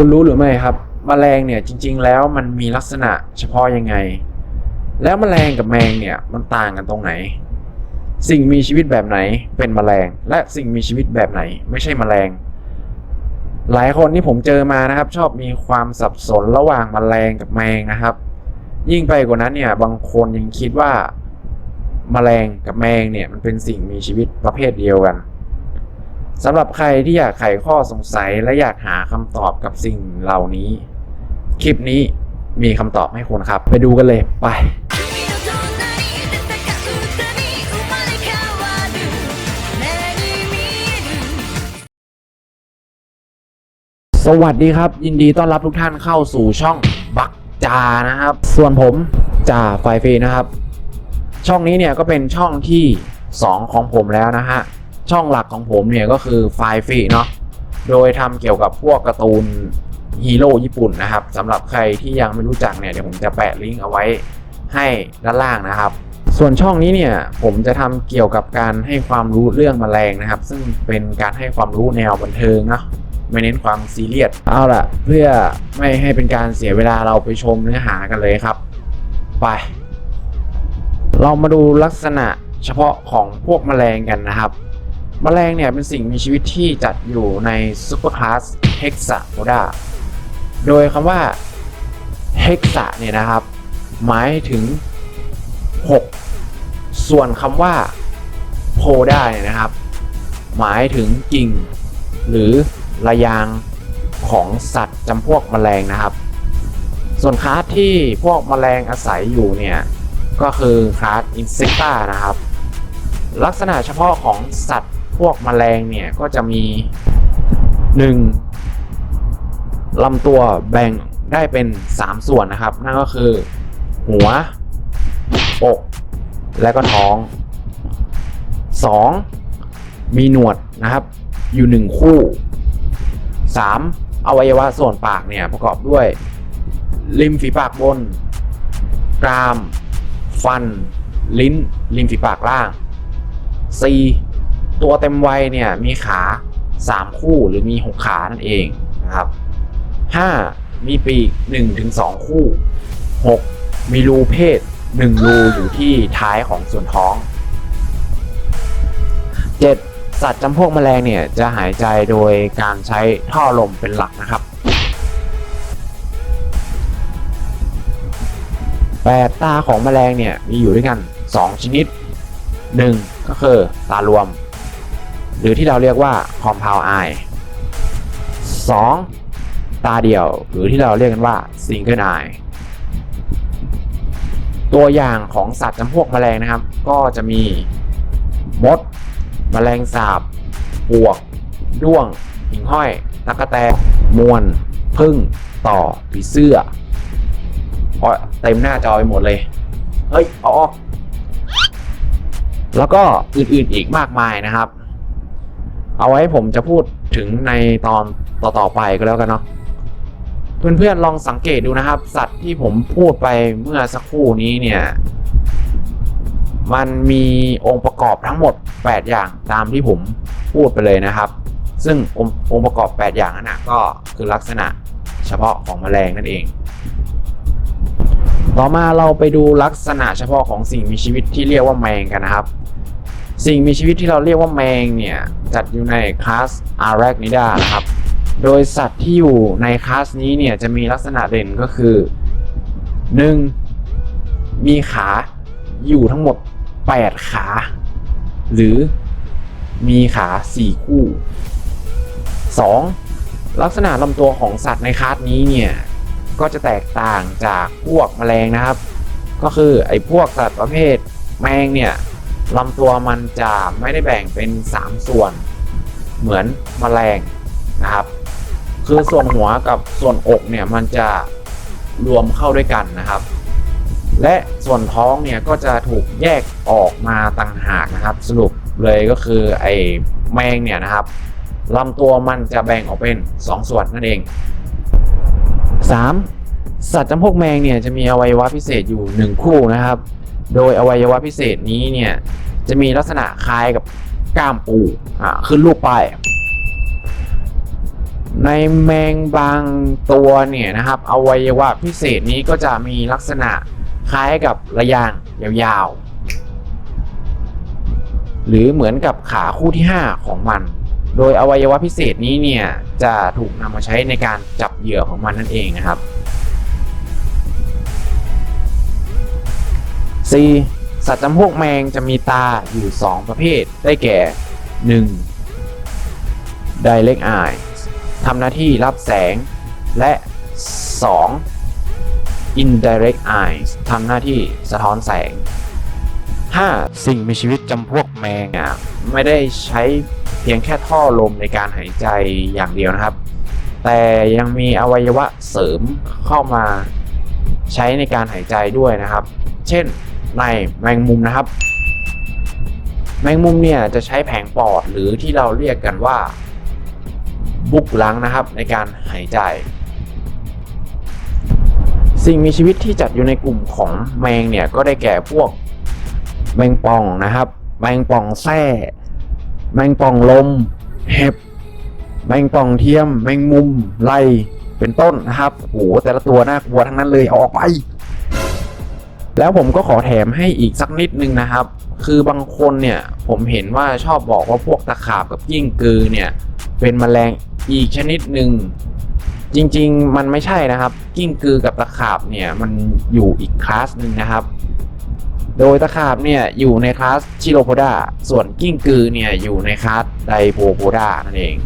คุณรู้หรือไม่ครับแมลงเนี่ยจริง ๆ แล้วมันมีลักษณะเฉพาะยังไง แล้วแมลงกับแมงเนี่ยมันต่างกันตรงไหน สิ่งมีชีวิตแบบไหนเป็นแมลง และสิ่งมีชีวิตแบบไหน ไม่ใช่แมลง หลายคนที่ผมเจอมานะครับ ชอบมีความสับสนระหว่างแมลงกับแมงนะครับ ยิ่งไปกว่านั้นเนี่ยบางคนยังคิดว่าแมลงกับแมงเนี่ยมันเป็นสิ่งมีชีวิตประเภทเดียวกัน สำหรับใครที่อยากไขข้อสงสัยและอยากหาคำตอบกับสิ่งเหล่านี้ คลิปนี้มีคำตอบให้คุณครับ ไปดูกันเลยไปสวัสดีครับ ยินดีต้อนรับทุกท่านเข้าสู่ช่องบักจานะครับ ส่วนผมจ่าไฟฟีนะครับ ช่องนี้เนี่ยก็เป็นช่องที่ 2 ของผมแล้วนะฮะ ช่องหลักของผมเนี่ยก็คือไฟฟรีเนาะโดยทำเกี่ยวกับพวกการ์ตูนฮีโร่ญี่ปุ่นนะครับสำหรับใครที่ยังไม่รู้จักเนี่ยเดี๋ยวผมจะแปะลิงก์เอาไว้ให้ด้านล่างนะครับ ส่วนช่องนี้เนี่ยผมจะทำเกี่ยวกับการให้ความรู้เรื่องแมลงนะครับ ซึ่งเป็นการให้ความรู้แนวบันเทิงเนาะไม่เน้นความซีเรียสเอาล่ะ เพื่อไม่ให้เป็นการเสียเวลาเราไปชมเนื้อหากันเลยครับ ไป เรามาดูลักษณะเฉพาะของพวกแมลงกันนะครับ แมลงเนี่ยเป็นสิ่งมีชีวิตที่จัดอยู่ในซูเปอร์คลาส Hexapoda โดยคำว่า Hexa เนี่ยนะครับ หมายถึง 6 ส่วนคำว่า Poda เนี่ยนะครับ หมายถึงกิ่ง หรือระยางของสัตว์จำพวกแมลงนะครับ ส่วนคลาสที่พวกแมลงอาศัยอยู่เนี่ยก็คือคลาสอินเซกตานะครับ ลักษณะเฉพาะของสัตว์ พวกแมลงเนี่ยก็จะมี 1. ลำตัวแบ่งได้เป็น 3 ส่วนนะครับ นั่นก็คือ หัวอกและก็ท้อง 2. มีหนวดนะครับ อยู่หนึ่งคู่ 3. อวัยวะส่วนปากเนี่ยประกอบด้วย ริมฝีปากบน กราม ฟัน ลิ้น ริมฝีปากล่าง 4. ตัวเต็มวัยเนี่ยมีขา 3 คู่หรือมี 6 ขานั่นเองนะครับ 5. มีปีก1-2คู่ 6. มีรูเพศ 1 รูอยู่ที่ท้ายของส่วนท้อง 7. สัตว์จำพวกแมลงเนี่ยจะหายใจโดยการใช้ท่อลมเป็นหลักนะครับ 8 ตาของแมลงเนี่ยมีอยู่ด้วยกัน 2 ชนิด 1 ก็คือตารวม หรือที่เราเรียกว่า compound eye 2. ตาเดียว หรือที่เราเรียกกันว่า single eye ตัวอย่างของสัตว์จำพวกแมลงนะครับ ก็จะมีมด แมลงสาบปวก ด้วง หิ่งห้อยตั๊กแตนมวนพึ่ง ต่อ ผีเสื้อโอ้ยเต็มหน้าจอไปหมดเลย เฮ้ยอออก แล้วก็อื่นๆอีกมากมายนะครับ เอาไว้ผมจะพูดถึงในตอนต่อๆไปก็แล้วกันเนาะเพื่อนๆลองสังเกตดูนะครับ สัตว์ที่ผมพูดไปเมื่อสักครู่นี้เนี่ย มันมีองค์ประกอบทั้งหมด 8 อย่างตามที่ผมพูดไปเลยนะครับ ซึ่งองค์องค์ประกอบ 8 อย่างนั้นนะก็คือลักษณะเฉพาะของแมลงนั่นเอง ต่อมาเราไปดูลักษณะเฉพาะของสิ่งมีชีวิตที่เรียกว่าแมงกันนะครับ สิ่งมีชีวิตที่เราเรียกว่าแมงเนี่ยจัดอยู่ในคลาส Arachnida นะครับ โดยสัตว์ที่อยู่ในคลาสนี้เนี่ยจะมีลักษณะเด่นก็คือ 1. มีขาอยู่ทั้งหมด 8 ขา หรือมีขา 4 คู่ 2. ลักษณะลำตัวของสัตว์ในคลาสนี้เนี่ยก็จะแตกต่างจากพวกแมลงนะครับ ก็คือไอ้พวกสัตว์ประเภทแมงเนี่ย ลำตัวมันจะไม่ได้แบ่งเป็น 3 ส่วน เหมือนแมลงนะครับ คือส่วนหัวกับส่วนอกเนี่ยมันจะรวมเข้าด้วยกันนะครับ และส่วนท้องเนี่ยก็จะถูกแยกออกมาต่างหากนะครับ สรุปเลยก็คือไอ้แมงเนี่ยนะครับลำตัวมันจะแบ่งออกเป็น 2 ส่วนนั่นเอง 3. สัตว์จำพวกแมงเนี่ยจะมีอวัยวะพิเศษอยู่ 1 คู่นะครับ โดยอวัยวะพิเศษนี้เนี่ยจะมีลักษณะคล้ายกับก้ามปูอ่าขึ้นรูปป้ายในแมงบางตัวเนี่ยนะครับอวัยวะพิเศษนี้ก็จะมีลักษณะคล้ายกับระยางยาวๆ หรือเหมือนกับขาคู่ที่ 5 ของมัน โดยอวัยวะพิเศษนี้เนี่ยจะถูกนำมาใช้ในการจับเหยื่อของมันนั่นเองนะครับ C สัตว์จำพวกแมงจะมีตาอยู่ 2 ประเภท ได้แก่ 1. direct eye ทำหน้าที่รับแสง และ 2. indirect eyes ทำหน้าที่สะท้อนแสง 5. สิ่งมีชีวิตจำพวกแมงอะไม่ได้ใช้เพียงแค่ท่อลมในการหายใจอย่างเดียวนะครับ แต่ยังมีอวัยวะเสริมเข้ามาใช้ในการหายใจด้วยนะครับ เช่น ในแมงมุมนะครับ แมงมุมเนี่ยจะใช้แผงปอดหรือที่เราเรียกกันว่า บุกลังนะครับ ในการหายใจ สิ่งมีชีวิตที่จัดอยู่ในกลุ่มของแมงเนี่ยก็ได้แก่พวกแมงป่องนะครับ แมงป่องแส้แมงป่องลม เห็บ แมงป่องเทียม แมงมุมไล่เป็นต้นนะครับโอ้โหแต่ละตัวน่ากลัวทั้งนั้นเลยเอาออกไป แล้วผมก็ขอแถมให้อีกสักนิดนึงนะครับ คือบางคนเนี่ยผมเห็นว่าชอบบอกว่าพวกตะขาบกับกิ้งกือเนี่ยเป็นแมลงอีกชนิดหนึ่งจริงๆ มันไม่ใช่นะครับ กิ้งกือกับตะขาบเนี่ยมันอยู่อีกคลาสหนึ่งนะครับ โดยตะขาบเนี่ยอยู่ในคลาสชิโรโพดาส่วนกิ้งกือเนี่ยอยู่ในคลาสไดโพโพดานั่นเอง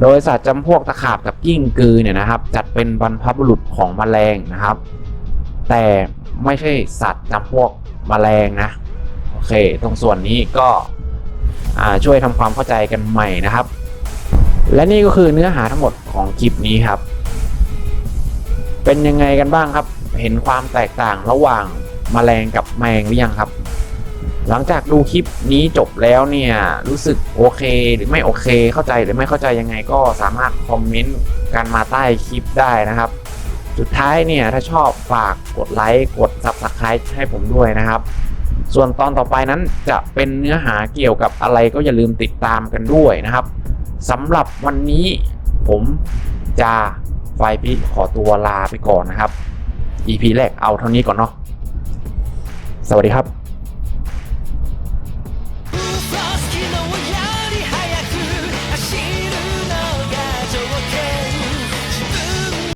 โดยสัตว์จำพวกตะขาบกับกิ้งกือเนี่ยนะครับ จัดเป็นบรรพบุรุษของแมลงนะครับ แต่ ไม่ใช่สัตว์จำพวกแมลงนะ โอเค ตรงส่วนนี้ก็ช่วยทำความเข้าใจกันใหม่นะครับ และนี่ก็คือเนื้อหาทั้งหมดของคลิปนี้ครับ เป็นยังไงกันบ้างครับ เห็นความแตกต่างระหว่างแมลงกับแมงหรือยังครับ หลังจากดูคลิปนี้จบแล้วเนี่ยรู้สึกโอเคหรือไม่โอเค เข้าใจหรือไม่เข้าใจยังไงก็สามารถคอมเมนต์กันมาใต้คลิปได้นะครับ สุดท้ายเนี่ยถ้าชอบฝากกดไลค์กด Subscribe ให้ผมด้วยนะครับ ส่วนตอนต่อไปนั้นจะเป็นเนื้อหาเกี่ยวกับอะไรก็อย่าลืมติดตามกันด้วยนะครับสำหรับวันนี้ผมจะไฟพีขอตัวลาไปก่อนนะครับ EP แรกเอาเท่านี้ก่อนเนาะสวัสดีครับ